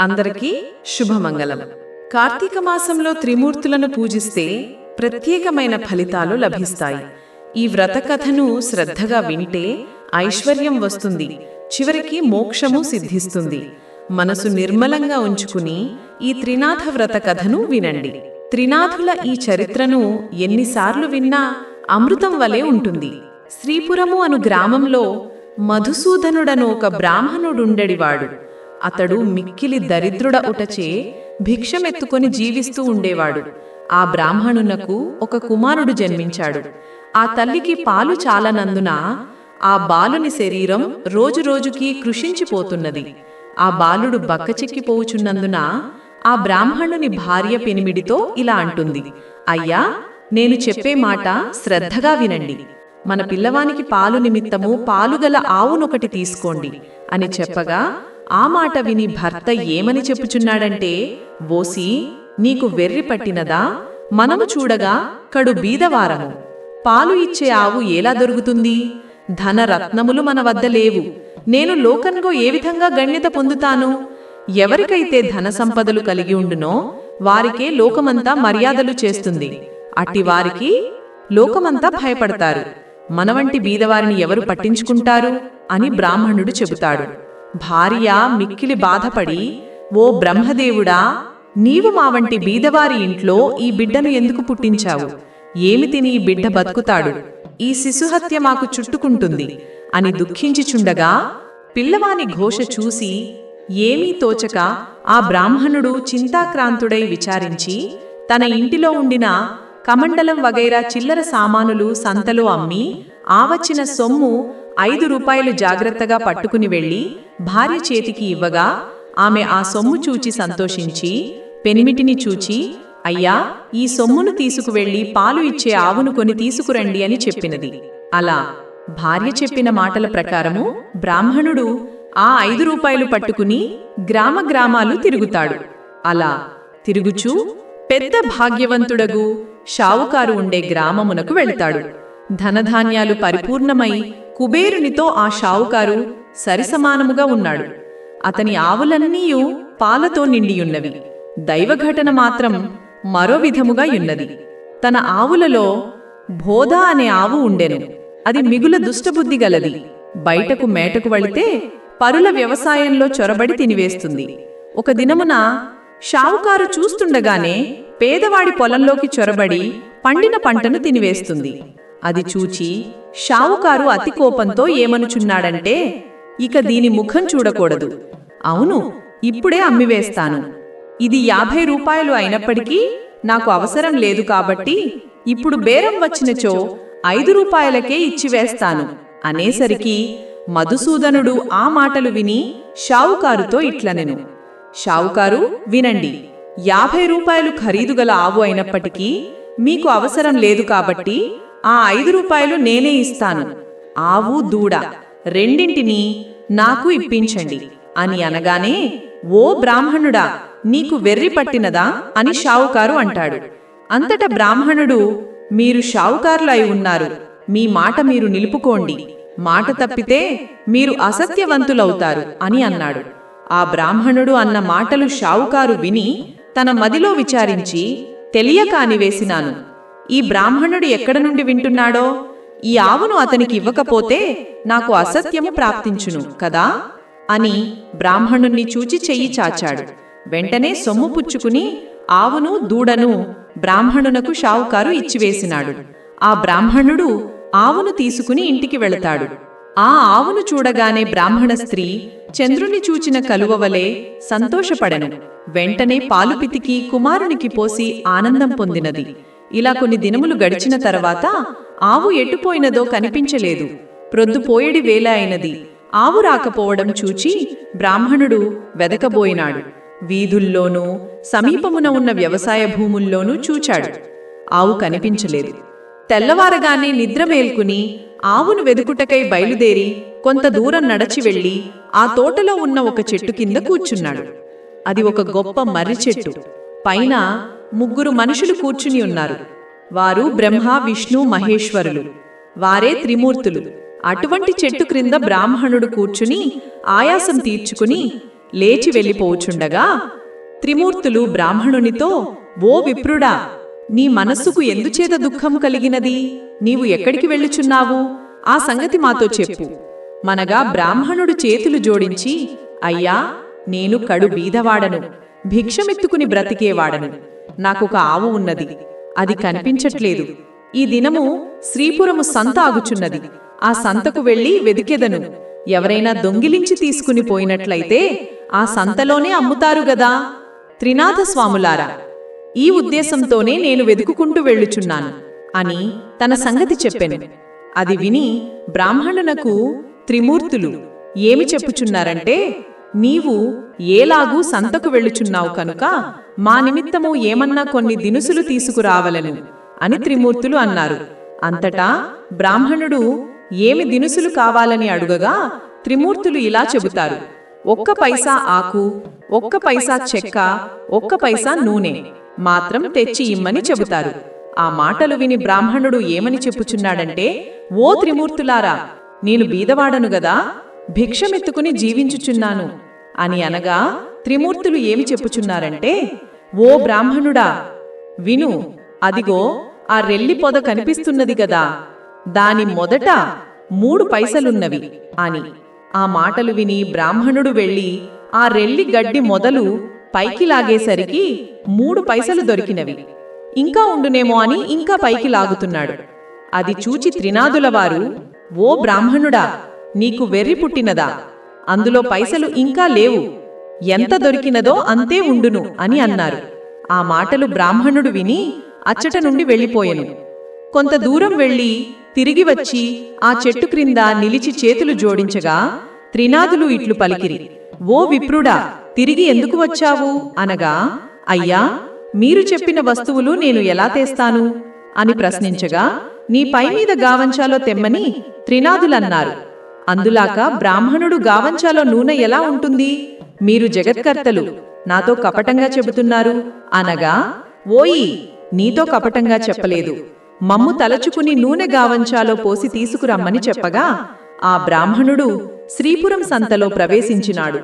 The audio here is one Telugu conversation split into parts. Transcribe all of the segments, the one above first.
అందరికీ శుభమంగళం. కార్తీక మాసంలో త్రిమూర్తులను పూజిస్తే ప్రత్యేకమైన ఫలితాలు లభిస్తాయి. ఈ వ్రత కథను శ్రద్ధగా వింటే ఐశ్వర్యం వస్తుంది. చివరికి మోక్షము సిద్ధిస్తుంది. మనసు నిర్మలంగా ఉంచుకుని ఈ త్రినాథ వ్రత కథను వినండి. త్రినాథుల ఈ చరిత్రను ఎన్నిసార్లు విన్నా అమృతం వలె ఉంటుంది. శ్రీపురము అను గ్రామంలో మధుసూదనుడను ఒక బ్రాహ్మణుడుండెడివాడు. అతడు మిక్కిలి దరిద్రుడ ఉటచే భిక్షమెత్తుకొని జీవిస్తూ ఉండేవాడు. ఆ బ్రాహ్మణునకు ఒక కుమారుడు జన్మించాడు. ఆ తల్లికి పాలు చాలనందున ఆ బాలుని శరీరం రోజురోజుకి కృషించిపోతున్నది ఆ బాలుడు బక్కచిక్కిపోవుచున్నందున ఆ బ్రాహ్మణుని భార్య పెనిమిడితో ఇలా అంటుంది. అయ్యా నేను చెప్పే మాట శ్రద్ధగా వినండి. మన పిల్లవానికి పాలు నిమిత్తము పాలుగల ఆవునొకటి తీసుకోండి అని చెప్పగా ఆ మాట విని భర్త ఏమని చెప్పుచున్నాడంటే ఓసి నీకు వెర్రి పట్టినదా? మనము చూడగా కడు బీదవారము. పాలు ఇచ్చే ఆవు ఎలా దొరుకుతుంది? ధనరత్నములు మన వద్ద లేవు. నేను లోకంలో ఏ విధంగా గణ్యత పొందుతాను? ఎవరికైతే ధన సంపదలు కలిగి ఉండునో వారికే లోకమంతా మర్యాదలు చేస్తుంది. అట్టి వారికి లోకమంతా భయపడతారు. మన వంటి బీదవారిని ఎవరు పట్టించుకుంటారు? అని బ్రాహ్మణుడు చెబుతాడు. భార్య మిక్కిలి బాధపడి ఓ బ్రహ్మదేవుడా నీవు మా వంటి బీదవారి ఇంట్లో ఈ బిడ్డను ఎందుకు పుట్టించావు? ఏమి తిని ఈ బిడ్డ బతుకుతాడు? ఈ శిశుహత్య మాకు చుట్టుకుంటుంది అని దుఃఖించిచుండగా పిల్లవాని ఘోష చూసి ఏమీ తోచక ఆ బ్రాహ్మణుడు చింతాక్రాంతుడై విచారించి తన ఇంటిలో ఉండిన కమండలం వగైరా చిల్లర సామానులు సంతలో అమ్మి ఆవచ్చిన సొమ్ము ఐదు రూపాయలు జాగ్రత్తగా పట్టుకుని వెళ్ళి భార్య చేతికి ఇవ్వగా ఆమె ఆ సొమ్ము చూచి సంతోషించి పెనిమిటిని చూచి అయ్యా ఈ సొమ్మును తీసుకువెళ్ళి పాలు ఇచ్చే ఆవును కొని తీసుకురండి అని చెప్పినది. అలా భార్య చెప్పిన మాటల ప్రకారము బ్రాహ్మణుడు ఆ ఐదు రూపాయలు పట్టుకుని గ్రామ గ్రామాలు తిరుగుతాడు. అలా తిరుగుచూ పెద్ద భాగ్యవంతుడగు షావుకారు ఉండే గ్రామమునకు వెళ్తాడు. ధనధాన్యాలు పరిపూర్ణమై కుబేరునితో ఆ షావుకారు సరిసమానముగా ఉన్నాడు. అతని ఆవులన్నీయు పాలతో నిండియున్నవి. దైవఘటన మాత్రం మరో విధముగా యున్నది. తన ఆవులలో బోధ అనే ఆవు ఉండెను. అది మిగుల దుష్టబుద్ధి గలది. బయటకు మేటకు వళితే పరుల వ్యవసాయంలో చొరబడి తినివేస్తుంది. ఒక దినమున షావుకారు చూస్తుండగానే పేదవాడి పొలంలోకి చొరబడి పండిన పంటను తినివేస్తుంది. అది చూచి షావుకారు అతి కోపంతో ఏమనుచున్నాడంటే ఇక దీని ముఖం చూడకూడదు. అవును ఇప్పుడే అమ్మివేస్తాను. ఇది యాభై రూపాయలు అయినప్పటికీ నాకు అవసరం లేదు కాబట్టి ఇప్పుడు బేరం వచ్చినచో ఐదు రూపాయలకే ఇచ్చివేస్తాను అనేసరికి మధుసూదనుడు ఆ మాటలు విని షావుకారుతో ఇట్లనెను. షావుకారు వినండి. యాభై రూపాయలు ఖరీదు గల ఆవు అయినప్పటికీ మీకు అవసరం లేదు కాబట్టి ఆ ఐదు రూపాయలు నేనే ఇస్తాను. ఆవు దూడ రెండింటినీ నాకు ఇప్పించండి. అని అనగానే ఓ బ్రాహ్మణుడా నీకు వెర్రి పట్టినదా? అని షావుకారు అంటాడు. అంతట బ్రాహ్మణుడు మీరు షావుకారులు అయి ఉన్నారు. మీ మాట మీరు నిలుపుకోండి. మాట తప్పితే మీరు అసత్యవంతులవుతారు. అని అన్నాడు. ఆ బ్రాహ్మణుడు అన్న మాటలు షావుకారు విని తన మదిలో విచారించి తెలియక అనివేసినాను ఈ బ్రాహ్మణుడు ఎక్కడ నుండి వింటున్నాడో? ఈ ఆవును అతనికి ఇవ్వకపోతే నాకు అసత్యము ప్రాప్తించును కదా? అని బ్రాహ్మణుణ్ణి చూచి చెయ్యి చాచాడు. వెంటనే సొమ్ము పుచ్చుకుని ఆవును దూడను బ్రాహ్మణునకు షావుకారు ఇచ్చివేసినాడు. ఆ బ్రాహ్మణుడు ఆవును తీసుకుని ఇంటికి వెళతాడు. ఆ ఆవును చూడగానే బ్రాహ్మణ స్త్రీ చంద్రుని చూచిన కలువవలే సంతోషపడను. వెంటనే పాలు పితికి కుమారునికి పోసి ఆనందం పొందినది. ఇలా కొన్ని దినములు గడిచిన తర్వాత ఆవు ఎట్టుపోయినదో కనిపించలేదు. ప్రొద్దుపోయడి వేళ అయినది. ఆవు రాకపోవడం చూచి బ్రాహ్మణుడు వెదకబోయినాడు. వీధుల్లోనూ సమీపమున ఉన్న వ్యవసాయ భూముల్లోనూ చూచాడు. ఆవు కనిపించలేదు. తెల్లవారగానే నిద్ర మేల్కుని ఆవును వెదుకుటకై బయలుదేరి కొంత దూరం నడచి వెళ్ళి ఆ తోటలో ఉన్న ఒక చెట్టు కింద కూర్చున్నాడు. అది ఒక గొప్ప మర్రి చెట్టు. పైన ముగ్గురు మనుషులు కూర్చుని ఉన్నారు. వారు బ్రహ్మ విష్ణు మహేశ్వరులు. వారే త్రిమూర్తులు. అటువంటి చెట్టు క్రింద బ్రాహ్మణుడు కూర్చుని ఆయాసం తీర్చుకుని లేచి వెళ్ళిపోవుచుండగా త్రిమూర్తులు బ్రాహ్మణునితో ఓ విప్రుడా నీ మనస్సుకు ఎందుచేత దుఃఖము కలిగినది? నీవు ఎక్కడికి వెళ్ళుచున్నావు? ఆ సంగతి మాతో చెప్పు మనగా బ్రాహ్మణుడు చేతులు జోడించి అయ్యా నేను కడు బీదవాడను. భిక్షమెత్తుకుని బ్రతికేవాడను. నాకొక ఆవు ఉన్నది. అది కనిపించట్లేదు. ఈ దినము శ్రీపురము సంత ఆగుచున్నది. ఆ సంతకు వెళ్ళి వెదికెదను. ఎవరైనా దొంగిలించి తీసుకుని పోయినట్లయితే ఆ సంతలోనే అమ్ముతారు గదా? త్రినాథస్వాములారా ఈ ఉద్దేశంతోనే నేను వెతుకుకుంటూ వెళ్ళుచున్నాను అని తన సంగతి చెప్పెను. అది విని బ్రాహ్మణునకు త్రిమూర్తులు ఏమి చెప్పుచున్నారంటే నీవు ఏలాగూ సంతకు వెళ్ళుచున్నావు కనుక మా నిమిత్తము ఏమన్నా కొన్ని దినుసులు తీసుకురావలను అని త్రిమూర్తులు అన్నారు. అంతటా బ్రాహ్మణుడు ఏమి దినుసులు కావాలని అడుగగా? త్రిమూర్తులు ఇలా చెబుతారు. ఒక్క పైసా ఆకు ఒక్క పైసా చెక్క ఒక్క పైసా నూనె మాత్రం తెచ్చి ఇమ్మని చెబుతారు. ఆ మాటలు విని బ్రాహ్మణుడు ఏమని చెప్పుచున్నాడంటే ఓ త్రిమూర్తులారా నేను బీదవాడను గదా భిక్షమెత్తుకుని జీవించుచున్నాను. అని అనగా త్రిమూర్తులు ఏమి చెప్పుచున్నారంటే ఓ బ్రాహ్మణుడా విను అదిగో ఆ రెల్లి పొద కనిపిస్తున్నది గదా దాని మొదట మూడు పైసలున్నవి అని. ఆ మాటలు విని బ్రాహ్మణుడు వెళ్ళి ఆ రెల్లి గడ్డి మొదలు పైకి లాగేసరికి మూడు పైసలు దొరికినవి. ఇంకా ఉండునేమో అని ఇంకా పైకి లాగుతున్నాడు. అది చూచి త్రినాదులవారు ఓ బ్రాహ్మణుడా నీకు వెర్రి పుట్టినదా? అందులో పైసలు ఇంకా లేవు. ఎంత దొరికినదో అంతే ఉండును అని అన్నారు. ఆ మాటలు బ్రాహ్మణుడు విని అచ్చట నుండి వెళ్ళిపోయెను. కొంత దూరం వెళ్ళి తిరిగి వచ్చి ఆ చెట్టు క్రింద నిలిచి చేతులు జోడించగా త్రినాదులు ఇట్లు పలికిరి. ఓ విప్రుడా తిరిగి ఎందుకు వచ్చావు? అనగా అయ్యా మీరు చెప్పిన వస్తువులు నేను ఎలా తెస్తాను? అని ప్రశ్నించగా నీ పై మీద గావంచాలో తెమ్మని త్రినాదులన్నారు అందులాక బ్రాహ్మణుడు గావంచాలో నూనె ఎలా ఉంటుంది? మీరు జగత్కర్తలు. నాతో కపటంగా చెబుతున్నారు. అనగా ఓయి నీతో కపటంగా చెప్పలేదు. మమ్ము తలచుకుని నూనె గావంచాలో పోసి తీసుకురమ్మని చెప్పగా ఆ బ్రాహ్మణుడు శ్రీపురం సంతలో ప్రవేశించినాడు.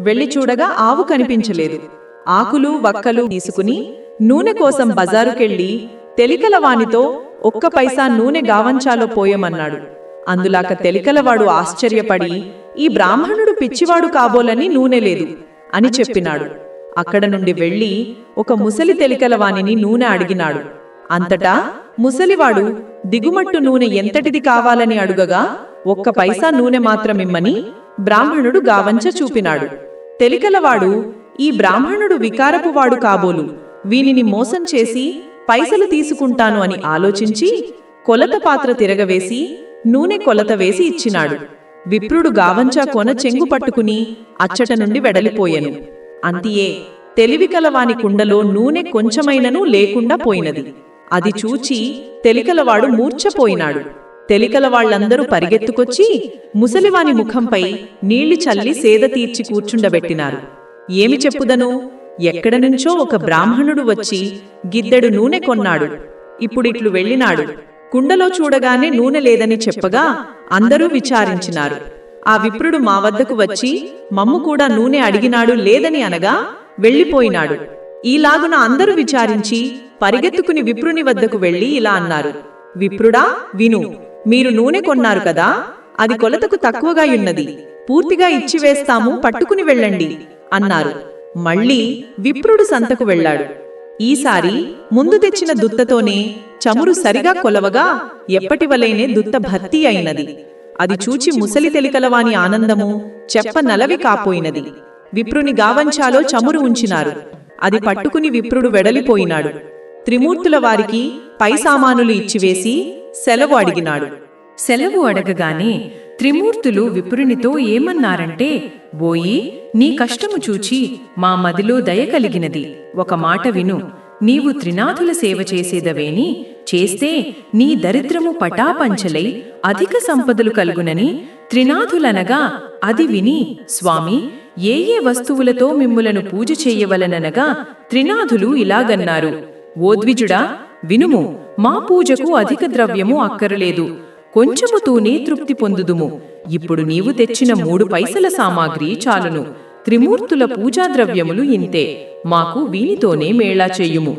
వెళ్ళి చూడగా ఆవు కనిపించలేదు. ఆకులు వక్కలు తీసుకుని నూనె కోసం బజారుకెళ్ళి తెలికలవానితో ఒక్క పైసా నూనె గావంచాలో పోయమన్నాడు. అందులాక తెలికలవాడు ఆశ్చర్యపడి ఈ బ్రాహ్మణుడు పిచ్చివాడు కాబోలని నూనె లేదు అని చెప్పినాడు. అక్కడ నుండి వెళ్ళి ఒక ముసలి తెలికలవానిని నూనె అడిగినాడు. అంతటా ముసలివాడు దిగుమట్టు నూనె ఎంతటిది కావాలని అడుగగా ఒక్క పైసా నూనె మాత్రమిమ్మని బ్రాహ్మణుడు గావంచ చూపినాడు. తెలికలవాడు ఈ బ్రాహ్మణుడు వికారపువాడు కాబోలు వీనిని మోసం చేసి పైసలు తీసుకుంటాను అని ఆలోచించి కొలత పాత్ర తిరగవేసి నూనె కొలత వేసి ఇచ్చినాడు. విప్రుడు గావంచా కొన చెంగు పట్టుకుని అచ్చట నుండి వెడలిపోయెను. అంతియే తెలివికలవాని కుండలో నూనె కొంచెమైనను లేకుండా పోయినది. అది చూచి తెలికలవాడు మూర్ఛపోయినాడు. తెలికలవాళ్ళందరూ పరిగెత్తుకొచ్చి ముసలివాని ముఖంపై నీళ్ళు చల్లి సేద తీర్చి కూర్చుండబెట్టినారు. ఏమి చెప్పుదను? ఎక్కడ నుంచో ఒక బ్రాహ్మణుడు వచ్చి గిద్దెడు నూనె కొన్నాడు. ఇప్పుడిట్లు వెళ్ళినాడు. కుండలో చూడగానే నూనె లేదని చెప్పగా అందరూ విచారించినారు. ఆ విప్రుడు మా వద్దకు వచ్చి మమ్ము కూడా నూనె అడిగినాడు లేదని అనగా వెళ్ళిపోయినాడు. ఈలాగున అందరూ విచారించి పరిగెత్తుకుని విప్రుని వద్దకు వెళ్ళి ఇలా అన్నారు విప్రుడా విను మీరు నూనె కొన్నారు కదా అది కొలతకు తక్కువగా ఉన్నది. పూర్తిగా ఇచ్చివేస్తాము పట్టుకుని వెళ్ళండి అన్నారు. మళ్ళీ విప్రుడు సంతకు వెళ్ళాడు. ఈసారి ముందు తెచ్చిన దుత్తతోనే చమురు సరిగా కొలవగా ఎప్పటివలైనే దుత్త భర్తీ అయినది. అది చూచి ముసలి తెలికలవాని ఆనందము చెప్ప నలవి కాపోయినది. విప్రుని గావంచాలో చమురు ఉంచినారు. అది పట్టుకుని విప్రుడు వెడలిపోయినాడు. త్రిమూర్తుల వారికి పై సామానులు ఇచ్చివేసి సెలవు అడిగినాడు. సెలవు అడగగానే త్రిమూర్తులు విప్రునితో ఏమన్నారంటే బోయి నీ కష్టము చూచి మా మదిలో దయ కలిగినది. ఒక మాట విను. నీవు త్రినాథుల సేవ చేసేదవేని? చేస్తే నీ దరిద్రము పటాపంచలై అధిక సంపదలు కలుగునని త్రినాథులనగా అది విని స్వామి ఏ ఏ వస్తువులతో మిమ్ములను పూజ చేయవలననగా త్రినాథులు ఇలాగన్నారు. ఓద్విజుడా వినుము. మా పూజకు అధిక ద్రవ్యము అక్కరలేదు. కొంచెము తూనే తృప్తి పొందుదుము. ఇప్పుడు నీవు తెచ్చిన మూడు పైసల సామాగ్రి చాలును. త్రిమూర్తుల పూజా ద్రవ్యములు ఇంతే. మాకు వీనితోనే మేళా చెయ్యుము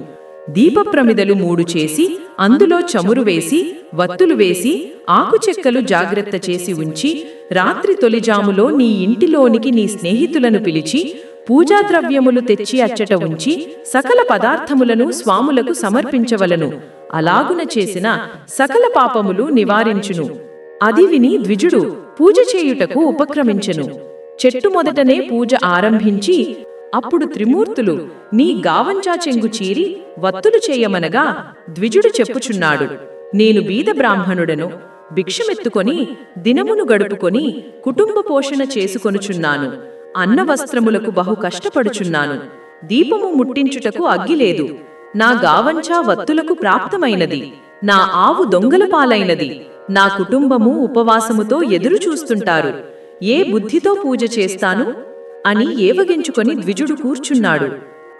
దీపప్రమిదలు మూడు చేసి అందులో చమురు వేసి వత్తులు వేసి ఆకుచెక్కలు జాగ్రత్త చేసి ఉంచి రాత్రి తొలిజాములో నీ ఇంటిలోనికి నీ స్నేహితులను పిలిచి పూజా ద్రవ్యములు తెచ్చి అచ్చట ఉంచి సకల పదార్థములను స్వాములకు సమర్పించవలను. అలాగున చేసిన సకల పాపములు నివారించును. అది విని ద్విజుడు పూజ చేయుటకు ఉపక్రమించెను. చెట్టు మొదటనే పూజ ఆరంభించి అప్పుడు త్రిమూర్తులు నీ గావంచా చెంగు చీరి వత్తులు చేయమనగా ద్విజుడు చెప్పుచున్నాడు. నేను బీద బ్రాహ్మణుడను. భిక్షమెత్తుకొని దినమును గడుపుకొని కుటుంబ పోషణ చేసుకొనుచున్నాను. అన్న వస్త్రములకు బహు కష్టపడుచున్నాను. దీపము ముట్టించుటకు అగ్గిలేదు నా గావంచా వత్తులకు ప్రాప్తమైనది. నా ఆవు దొంగల పాలైనది. నా కుటుంబము ఉపవాసముతో ఎదురు చూస్తుంటారు. ఏ బుద్ధితో పూజ చేస్తాను? అని ఏవగించుకొని ద్విజుడు కూర్చున్నాడు.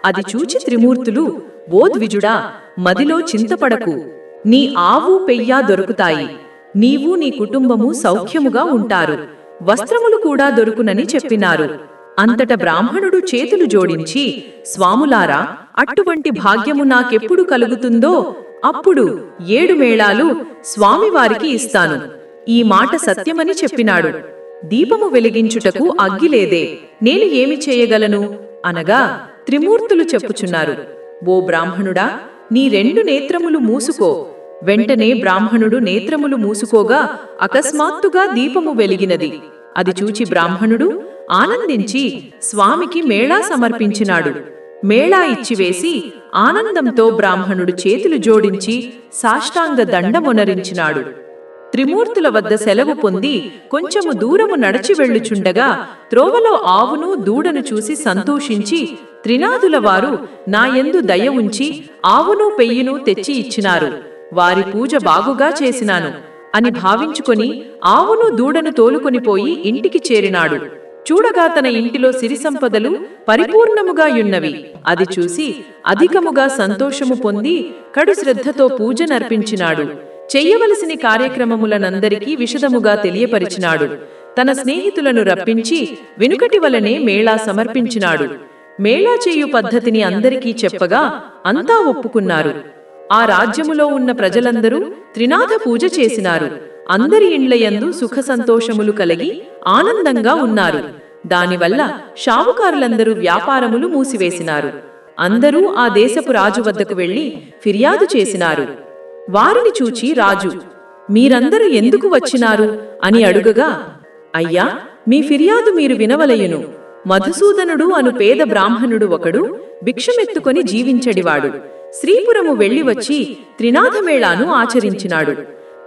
అది చూచి త్రిమూర్తులు ఓ ద్విజుడా మదిలో చింతపడకు. నీ ఆవు పెయ్యా దొరుకుతాయి. నీవు నీ కుటుంబము సౌఖ్యముగా ఉంటారు. వస్త్రములు కూడా దొరుకునని చెప్పినారు. అంతట బ్రాహ్మణుడు చేతులు జోడించి స్వాములారా అటువంటి భాగ్యము నాకెప్పుడు కలుగుతుందో అప్పుడు ఏడు మేళాలు స్వామివారికి ఇస్తాను. ఈ మాట సత్యమని చెప్పినాడు. దీపము వెలిగించుటకు అగ్గిలేదే నేను ఏమి చేయగలను? అనగా త్రిమూర్తులు చెప్పుచున్నారు. ఓ బ్రాహ్మణుడా నీ రెండు నేత్రములు మూసుకో. వెంటనే బ్రాహ్మణుడు నేత్రములు మూసుకోగా అకస్మాత్తుగా దీపము వెలిగినది. అది చూచి బ్రాహ్మణుడు ఆనందించి స్వామికి మేళా సమర్పించినాడు. మేళా ఇచ్చివేసి ఆనందంతో బ్రాహ్మణుడు చేతులు జోడించి సాష్టాంగ దండమొనరించినాడు త్రిమూర్తుల వద్ద సెలవు పొంది కొంచెము దూరము నడచి వెళ్ళుచుండగా త్రోవలో ఆవును దూడను చూసి సంతోషించి త్రినాథుల వారు నా యందు దయ ఉంచి ఆవును పెయ్యిను తెచ్చి ఇచ్చినారు. వారి పూజ బాగుగా చేసినాను. అని భావించుకొని ఆవును దూడను తోలుకొని పోయి ఇంటికి చేరినాడు. చూడగా తన ఇంటిలో సిరి సంపదలు పరిపూర్ణముగా యున్నవి. అది చూసి అధికముగా సంతోషము పొంది కడు శ్రద్ధతో పూజ నర్పించినాడు చెయ్యవలసిన కార్యక్రమములనందరికీ విషదముగా తెలియపరిచినాడు. తన స్నేహితులను రప్పించి వెనుకటి వలనే మేళా సమర్పించినాడు. మేళా చేయు పద్ధతిని అందరికీ చెప్పగా అంతా ఒప్పుకున్నారు. ఆ రాజ్యములో ఉన్న ప్రజలందరూ త్రినాథ పూజ చేసినారు. అందరి ఇండ్లయందు సుఖ సంతోషములు కలిగి ఆనందంగా ఉన్నారు. దానివల్ల షావుకారులందరూ వ్యాపారములు మూసివేసినారు. అందరూ ఆ దేశపు రాజు వద్దకు వెళ్ళి ఫిర్యాదు చేసినారు. వారిని చూచి రాజు మీరందరూ ఎందుకు వచ్చినారు? అని అడుగగా అయ్యా మీ ఫిర్యాదు మీరు వినవలయును. మధుసూదనుడు అను పేద బ్రాహ్మణుడు ఒకడు భిక్షమెత్తుకొని జీవించడివాడు. శ్రీపురము వెళ్ళి వచ్చి త్రినాథమేళాను ఆచరించినాడు.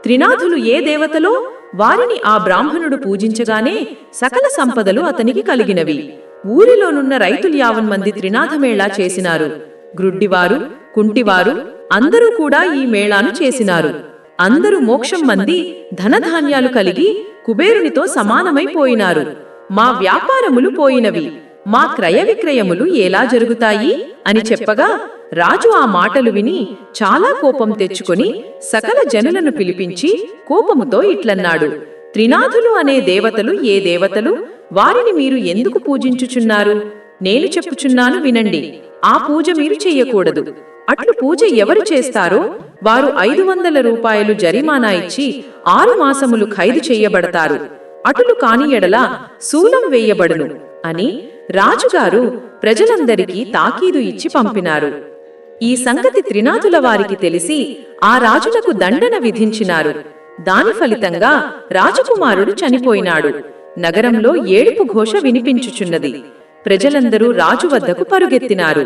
త్రినాథులు ఏ దేవతలో? వారిని ఆ బ్రాహ్మణుడు పూజించగానే సకల సంపదలు అతనికి కలిగినవి. ఊరిలోనున్న రైతులు యావన్ మంది త్రినాథమేళా చేసినారు. గ్రుడ్డివారు కుంటివారు అందరూ కూడా ఈ మేళాను చేసినారు. అందరూ మోక్షం మంది ధనధాన్యాలు కలిగి కుబేరునితో సమానమైపోయినారు మా వ్యాపారములు పోయినవి. మా క్రయ విక్రయములు ఎలా జరుగుతాయి? అని చెప్పగా రాజు ఆ మాటలు విని చాలా కోపం తెచ్చుకొని సకల జనులను పిలిపించి కోపముతో ఇట్లన్నాడు త్రినాథులు అనే దేవతలు ఏ దేవతలు? వారిని మీరు ఎందుకు పూజించుచున్నారు? నేను చెప్పుచున్నాను వినండి ఆ పూజ మీరు చెయ్యకూడదు అట్లు పూజ ఎవరు చేస్తారో వారు ఐదు వందల రూపాయలు జరిమానా ఇచ్చి ఆరు మాసములు ఖైదు చెయ్యబడతారు అటులు కాని ఎడల శూలం వేయబడును అని రాజుగారు ప్రజలందరికీ తాకీదు ఇచ్చి పంపినారు. ఈ సంగతి త్రినాథుల వారికి తెలిసి ఆ రాజునకు దండన విధించినారు. దాని ఫలితంగా రాజకుమారుడు చనిపోయినాడు. నగరంలో ఏడుపు ఘోష వినిపించుచున్నది. ప్రజలందరూ రాజు వద్దకు పరుగెత్తినారు.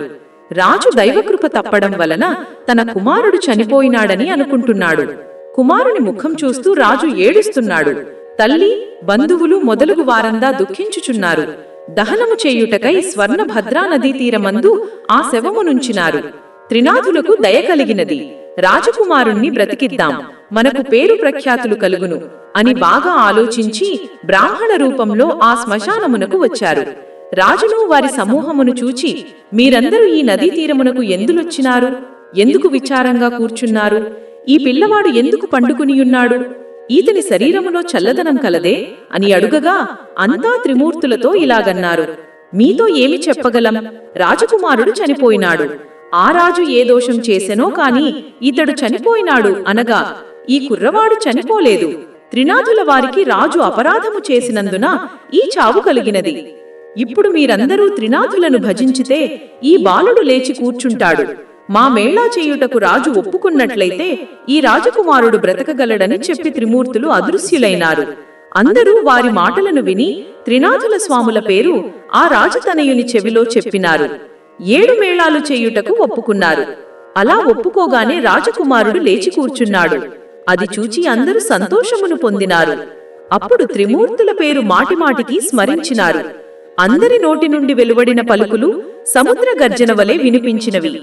రాజు దైవకృప తప్పడం వలన తన కుమారుడు చనిపోయినాడని అనుకుంటున్నాడు. కుమారుని ముఖం చూస్తూ రాజు ఏడుస్తున్నాడు. తల్లి బంధువులు మొదలగు వారందా దుఃఖించుచున్నారు. దహనము చేయుటకై స్వర్ణ భద్రా నదీ తీరమందు ఆ శవము నుంచినారు. త్రినాథులకు దయ కలిగినది. రాజకుమారుణ్ణి బ్రతికిద్దాం. మనకు పేరు ప్రఖ్యాతులు కలుగును అని బాగా ఆలోచించి బ్రాహ్మణ రూపంలో ఆ శ్మశానమునకు వచ్చారు. రాజును వారి సమూహమును చూచి మీరందరూ ఈ నదీ తీరమునకు ఎందులొచ్చినారు? ఎందుకు విచారంగా కూర్చున్నారు? ఈ పిల్లవాడు ఎందుకు పండుకునియున్నాడు? ఈతని శరీరములో చల్లదనం కలదే? అని అడుగగా అంతా త్రిమూర్తులతో ఇలాగన్నారు. మీతో ఏమి చెప్పగలం? రాజకుమారుడు చనిపోయినాడు. ఆ రాజు ఏ దోషం చేసెనో కాని ఇతడు చనిపోయినాడు అనగా ఈ కుర్రవాడు చనిపోలేదు. త్రినాథుల వారికి రాజు అపరాధము చేసినందున ఈ చావు కలిగినది. ఇప్పుడు మీరందరూ త్రినాథులను భజించితే ఈ బాలుడు లేచి కూర్చుంటాడు. మా మేళా చేయుటకు రాజు ఒప్పుకున్నట్లయితే ఈ రాజకుమారుడు బ్రతకగలడని చెప్పి త్రిమూర్తులు అదృశ్యులైనారు. అందరూ వారి మాటలను విని త్రినాథుల స్వాముల పేరు ఆ రాజతనయుని చెవిలో చెప్పినారు. ఏడు మేళాలు చేయుటకు ఒప్పుకున్నారు. అలా ఒప్పుకోగానే రాజకుమారుడు లేచి కూర్చున్నాడు. అది చూచి అందరూ సంతోషమును పొందినారు. అప్పుడు త్రిమూర్తుల పేరు మాటిమాటికి స్మరించినారు. అందరి నోటి నుండి వెలువడిన పలుకులు సముద్ర గర్జన వలె వినిపించినవి.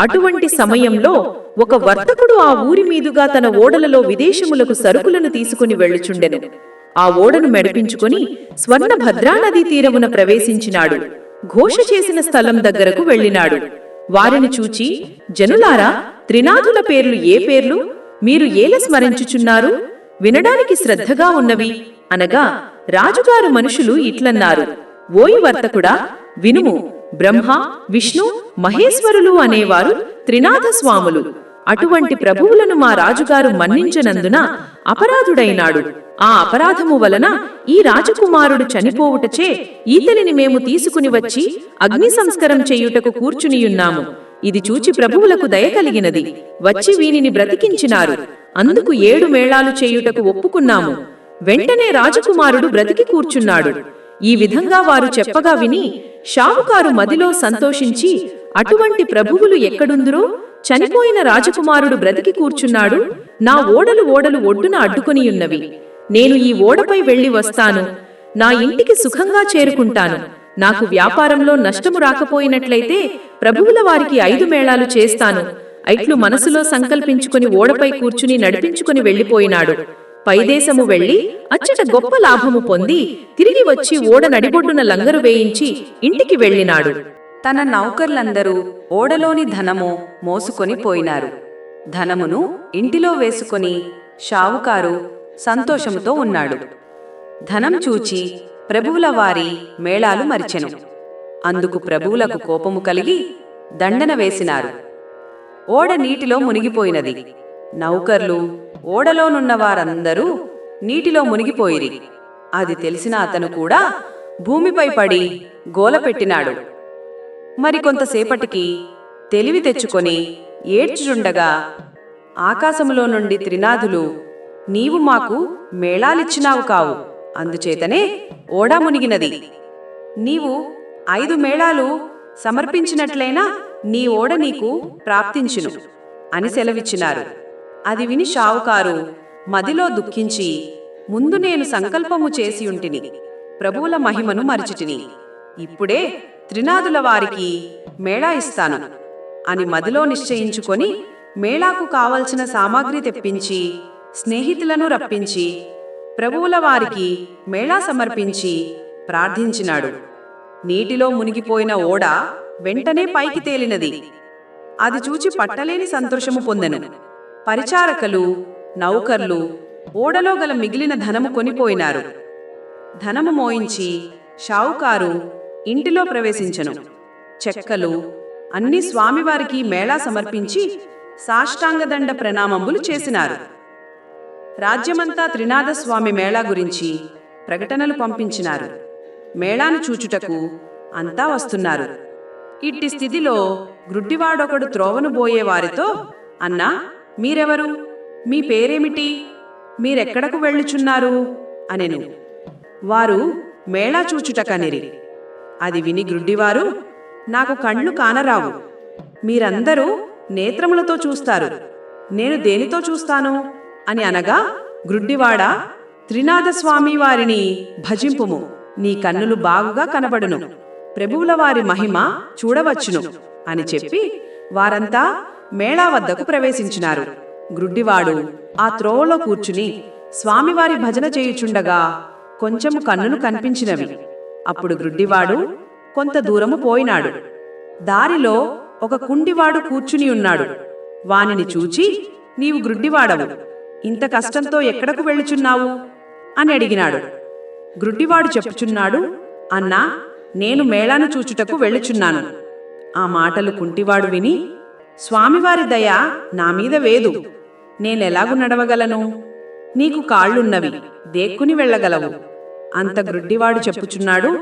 అటువంటి సమయంలో ఒక వర్తకుడు ఆ ఊరి మీదుగా తన ఓడలలో విదేశములకు సరుకులను తీసుకుని వెళ్ళుచుండెను. ఆ ఓడను మెడిపించుకుని స్వర్ణ భద్రానదీ తీరమున ప్రవేశించినాడు. ఘోష చేసిన స్థలం దగ్గరకు వెళ్ళినాడు. వారిని చూచి జనులారా త్రినాథుల పేర్లు ఏ పేర్లు? మీరు ఏల స్మరించుచున్నారు? వినడానికి శ్రద్ధగా ఉన్నవి. అనగా రాజుగారు మనుషులు ఇట్లన్నారు. ఓయి వర్తకుడా వినుము. బ్రహ్మ విష్ణు మహేశ్వరులు అనేవారు త్రినాథ స్వాములు. అటువంటి ప్రభువులను మా రాజుగారు మన్నించనందున అపరాధుడైనాడు. ఆ అపరాధము వలన ఈ రాజకుమారుడు చనిపోవుటచే ఈతలిని మేము తీసుకుని వచ్చి అగ్ని సంస్కరం చేయుటకు కూర్చునియున్నాము. ఇది చూచి ప్రభువులకు దయ కలిగినది. వచ్చి వీనిని బ్రతికించినారు. అందుకు ఏడు మేళాలు చేయుటకు ఒప్పుకున్నాము. వెంటనే రాజకుమారుడు బ్రతికి కూర్చున్నాడు. ఈ విధంగా వారు చెప్పగా విని షావుకారు మదిలో సంతోషించి అటువంటి ప్రభువులు ఎక్కడుందురో చనిపోయిన రాజకుమారుడు బ్రతికి కూర్చున్నాడు. నా ఓడలు ఓడలు ఒడ్డున అడ్డుకొనియున్నవి నేను ఈ ఓడపై వెళ్ళి వస్తాను. నా ఇంటికి సుఖంగా చేరుకుంటాను. నాకు వ్యాపారంలో నష్టము రాకపోయినట్లయితే ప్రభువుల వారికి ఐదు మేళాలు చేస్తాను. ఐట్లు మనసులో సంకల్పించుకుని ఓడపై కూర్చుని నడిపించుకుని వెళ్ళిపోయినాడు పైదేశము వెళ్ళి అచ్చట గొప్ప లాభము పొంది తిరిగి వచ్చి ఓడ నడిబొడ్డున లంగరు వేయించి ఇంటికి వెళ్ళినాడు. తన నౌకర్లందరూ ఓడలోని ధనము మోసుకొని పోయినారు. ధనమును ఇంటిలో వేసుకొని షావుకారు సంతోషముతో ఉన్నాడు. ధనం చూచి ప్రభువుల వారి మేళాలు మరిచెను. అందుకు ప్రభువులకు కోపము కలిగి దండన వేసినారు. ఓడ నీటిలో మునిగిపోయినది. నౌకర్లు ఓడలోనున్న వారందరూ నీటిలో మునిగిపోయిరి. అది తెలిసిన అతను కూడా భూమిపై పడి గోలపెట్టినాడు మరికొంతసేపటికి తెలివి తెచ్చుకొని ఏడ్చుచుండగా ఆకాశములో నుండి త్రినాథులు నీవు మాకు మేళాలిచ్చినావు కావు అందుచేతనే ఓడా మునిగినది. నీవు ఐదు మేళాలు సమర్పించినట్లయినా నీ ఓడ నీకు ప్రాప్తించును అని సెలవిచ్చినారు. అది విని షావుకారు మదిలో దుఃఖించి ముందు నేను సంకల్పము చేసియుంటిని ప్రభువుల మహిమను మరిచిటిని ఇప్పుడే త్రినాదుల వారికి మేళా ఇస్తాను అని మదిలో నిశ్చయించుకొని మేళాకు కావలసిన సామాగ్రి తెప్పించి స్నేహితులను రప్పించి ప్రభువుల వారికి మేళా సమర్పించి ప్రార్థించినాడు. నీటిలో మునిగిపోయిన ఓడ వెంటనే పైకి తేలినది. అది చూచి పట్టలేని సంతోషము పొందెను. పరిచారకులు నౌకర్లు ఓడలో గల మిగిలిన ధనము కొనిపోయినారు. ధనము మోయించి షావుకారు ఇంటిలో ప్రవేశించను. చెక్కలు అన్ని స్వామివారికి మేళా సమర్పించి సాష్టాంగదండ ప్రణామములు చేసినారు. రాజ్యమంతా త్రినాథస్వామి మేళా గురించి ప్రకటనలు పంపించినారు. మేళాను చూచుటకు అంతా వస్తున్నారు. ఇట్టి స్థితిలో గ్రుడ్డివాడొకడు త్రోవను బోయే వారితో అన్నా మీరెవరు? మీ పేరేమిటి? మీరెక్కడకు వెళ్ళుచున్నారు? అనెను. వారు మేళా చూచుటకనిరి. అది విని గ్రుడ్డివారు నాకు కళ్ళు కానరావు. మీరందరూ నేత్రములతో చూస్తారు. నేను దేనితో చూస్తాను? అని అనగా గ్రుడ్డివాడ త్రినాథస్వామి వారిని భజింపుము. నీ కన్నులు బాగుగా కనబడును. ప్రభువుల వారి మహిమ చూడవచ్చును. అని చెప్పి వారంతా మేళా వద్దకు ప్రవేశించినారు. గ్రుడ్డివాడు ఆ త్రోవలో కూర్చుని స్వామివారి భజన చేయుచుండగా కొంచెము కన్నులు కనిపించినవి. అప్పుడు గ్రుడ్డివాడు కొంత దూరము పోయినాడు. దారిలో ఒక కుండివాడు కూర్చుని ఉన్నాడు. వానిని చూచి నీవు గ్రుడ్డివాడవు. ఇంత కష్టంతో ఎక్కడకు వెళ్ళుచున్నావు? అని అడిగినాడు. గ్రుడ్డివాడు చెప్పుచున్నాడు అన్నా నేను మేళాను చూచుటకు వెళ్ళుచున్నాను. ఆ మాటలు కుంటివాడు విని స్వామివారి దయ నా మీద వేదు. నేనెలాగు నడవగలను? నీకు కాళ్ళున్నవి దేక్కుని వెళ్ళగలవు. అంత గ్రుడ్డివాడు చెప్పుచున్నాడు.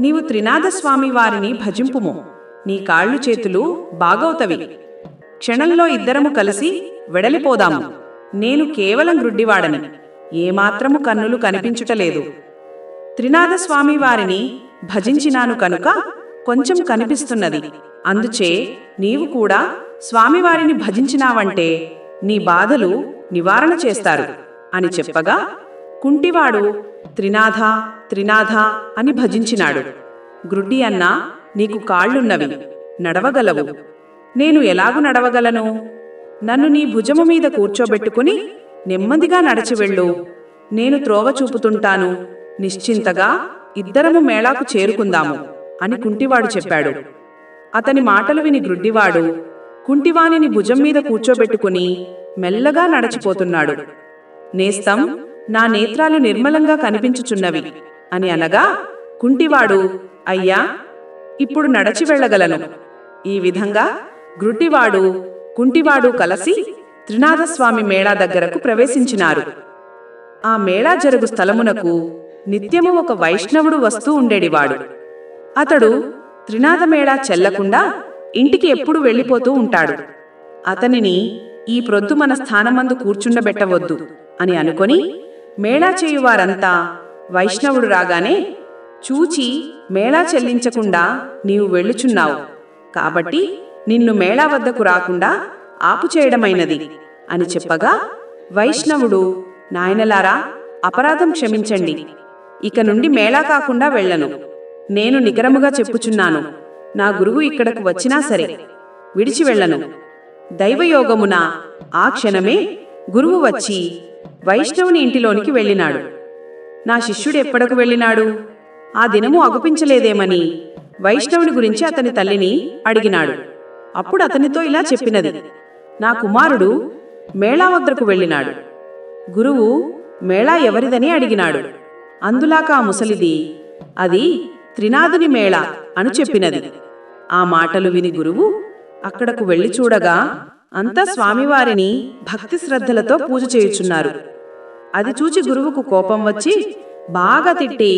నీవు త్రినాథస్వామి వారిని భజింపుము. నీ కాళ్ళు చేతులు బాగవుతవి. క్షణంలో ఇద్దరము కలిసి వెడలిపోదాము. నేను కేవలం గ్రుడ్డివాడని ఏమాత్రము కన్నులు కనిపించుటలేదు. త్రినాథస్వామి వారిని భజించినాను కనుక కొంచెం కనిపిస్తున్నది. అందుచే నీవు కూడా స్వామివారిని భజించినావంటే నీ బాధలు నివారణ చేస్తారు అని చెప్పగా కుంటివాడు త్రినాథ త్రినాథ అని భజించినాడు. గ్రుడ్డి అన్నా నీకు కాళ్ళున్నవి నడవగలవు. నేను ఎలాగు నడవగలను? నన్ను నీ భుజము మీద కూర్చోబెట్టుకుని నెమ్మదిగా నడిచి వెళ్ళు. నేను త్రోవ చూపుతుంటాను. నిశ్చింతగా ఇద్దరము మేళాకు చేరుకుందాము అని కుంటివాడు చెప్పాడు. అతని మాటలు విని గ్రుడ్డివాడు కుంటివాణిని భుజం మీద కూర్చోబెట్టుకుని మెల్లగా నడచిపోతున్నాడు. నేస్తం నా నేత్రాలు నిర్మలంగా కనిపించుచున్నవి. అని అనగా కుంటివాడు అయ్యా ఇప్పుడు నడచి వెళ్ళగలను. ఈ విధంగా గ్రుటివాడు కుంటివాడు కలసి త్రినాథస్వామి మేళా దగ్గరకు ప్రవేశించినారు. ఆ మేళా జరుగు స్థలమునకు నిత్యము ఒక వైష్ణవుడు వస్తూ ఉండేడివాడు. అతడు త్రినాథ మేళా చెల్లకుండా ఇంటికి ఎప్పుడు వెళ్ళిపోతూ ఉంటాడు. అతనిని ఈ ప్రొద్దు మన స్థానమందు కూర్చుండబెట్టవద్దు అని అనుకొని మేళా చేయువారంతా వైష్ణవుడు రాగానే చూచి మేళా చెల్లించకుండా నీవు వెళ్ళుచున్నావు. కాబట్టి నిన్ను మేళా వద్దకు రాకుండా ఆపు చేయడమైనది అని చెప్పగా వైష్ణవుడు నాయనలారా అపరాధం క్షమించండి. ఇక నుండి మేళా కాకుండా వెళ్ళను. నేను నిగరముగా చెప్పుచున్నాను. నా గురువు ఇక్కడకు వచ్చినా సరే విడిచి వెళ్ళను. దైవయోగమున ఆ క్షణమే గురువు వచ్చి వైష్ణవుని ఇంటిలోనికి వెళ్ళినాడు. నా శిష్యుడు ఎప్పటికు వెళ్ళినాడు? ఆ దినము అగుపించలేదేమని వైష్ణవుని గురించి అతని తల్లిని అడిగినాడు. అప్పుడు అతనితో ఇలా చెప్పినది. నా కుమారుడు మేళా వద్దకు వెళ్ళినాడు. గురువు మేళా ఎవరిదని అడిగినాడు. అందులాక ఆ ముసలిది అది త్రినాథుని మేళ అను చెప్పినది. ఆ మాటలు విని గురువు అక్కడకు వెళ్ళి చూడగా అంతా స్వామివారిని భక్తి శ్రద్ధలతో పూజ చేయుచున్నారు. అది చూచి గురువుకు కోపం వచ్చి బాగా తిట్టి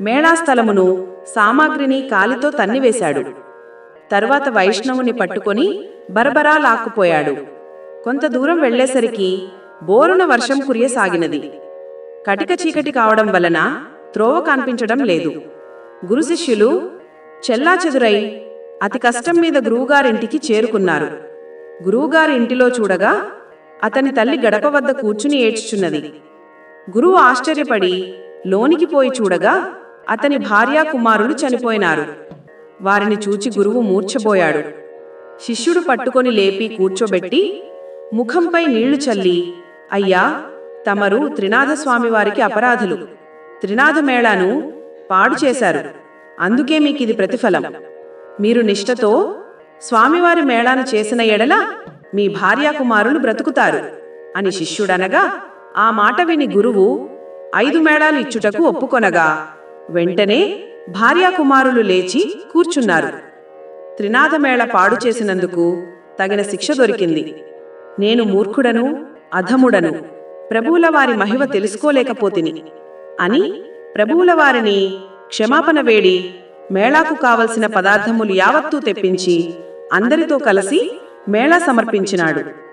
మేళాస్థలమును సామాగ్రిని కాలితో తన్నివేశాడు. తర్వాత వైష్ణవుని పట్టుకొని బరబరా లాక్కుపోయాడు. కొంత దూరం వెళ్ళేసరికి బోరున వర్షం కురియసాగినది. కటిక చీకటి కావడం వలన త్రోవ కనిపించడం లేదు. గురు శిష్యులు చెల్లాచెదురై అతి కష్టం మీద గురువుగారింటికి చేరుకున్నారు. గురువుగారి ఇంటిలో చూడగా అతని తల్లి గడప వద్ద కూర్చుని ఏడ్చుచున్నది. గురువు ఆశ్చర్యపడి లోనికి పోయి చూడగా అతని భార్యా కుమారులు చనిపోయినారు. వారిని చూచి గురువు మూర్చబోయాడు శిష్యుడు పట్టుకొని లేపి కూర్చోబెట్టి ముఖంపై నీళ్ళు చల్లి అయ్యా తమరు త్రినాథస్వామి వారికి అపరాధులు. త్రినాథ మేళాను పాడు చేశారు. అందుకే మీకిది ప్రతిఫలం. మీరు నిష్ఠతో స్వామివారి మేళాను చేసిన ఎడల మీ భార్యా కుమారులు బ్రతుకుతారు అని శిష్యుడనగా ఆ మాట విని గురువు ఐదు మేళాలు ఇచ్చుటకు ఒప్పుకొనగా వెంటనే భార్యా కుమారులు లేచి కూర్చున్నారు. త్రినాథమేళ పాడు చేసినందుకు తగిన శిక్ష దొరికింది. నేను మూర్ఖుడను అధముడను ప్రభువుల వారి మహిమ తెలుసుకోలేకపోతిని అని ప్రభువుల వారిని క్షమాపణ వేడి మేళాకు కావలసిన పదార్థములు యావత్తూ తెప్పించి అందరితో కలిసి మేళా సమర్పించినాడు.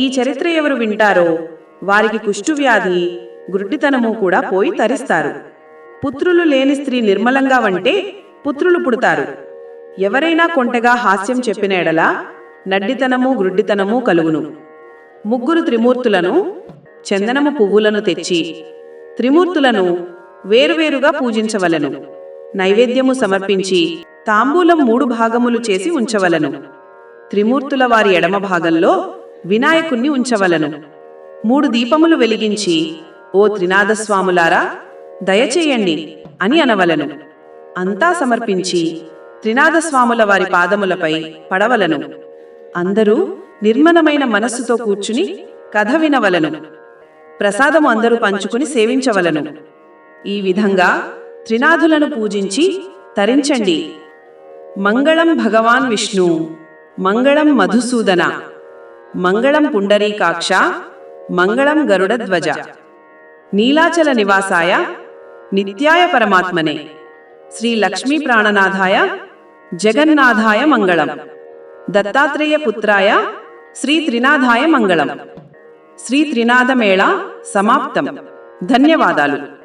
ఈ చరిత్ర ఎవరు వింటారో వారికి కుష్ఠువ్యాధి గుడ్డితనము కూడా పోయి తరిస్తారు. పుత్రులు లేని స్త్రీ నిర్మలంగా వంటే పుత్రులు పుడతారు. ఎవరైనా కొంటెగా హాస్యం చెప్పిన ఎడల నడ్డితనము గ్రుడ్డితనము కలుగును. ముగ్గురు త్రిమూర్తులను చందనము పువ్వులను తెచ్చి త్రిమూర్తులను వేరువేరుగా పూజించవలను. నైవేద్యము సమర్పించి తాంబూలం మూడు భాగములు చేసి ఉంచవలను. త్రిమూర్తుల వారి ఎడమ భాగంలో వినాయకుణ్ణి ఉంచవలను. మూడు దీపములు వెలిగించి ఓ త్రినాథస్వాములారా దయచేయండి అని అనవలను. అంతా సమర్పించి త్రినాథస్వాముల వారి పాదములపై పడవలను. అందరూ నిర్మలమైన మనస్సుతో కూర్చుని కథ వినవలను. ప్రసాదము అందరూ పంచుకుని సేవించవలను. ఈ విధంగా త్రినాథులను పూజించి తరించండి. మంగళం భగవాన్ విష్ణు మంగళం మధుసూదన మంగళం పుండరీకాక్ష మంగళం గరుడ ధ్వజ. నీలాచల నివాసాయ నిత్యాయ పరమాత్మనే. శ్రీ లక్ష్మీ ప్రాణనాథాయ జగన్నాథాయ మంగళం. దత్తాత్రేయ పుత్రాయ శ్రీ త్రినాథాయ మంగళం. శ్రీ త్రినాథమేళ సమాప్తం. ధన్యవాదాలు.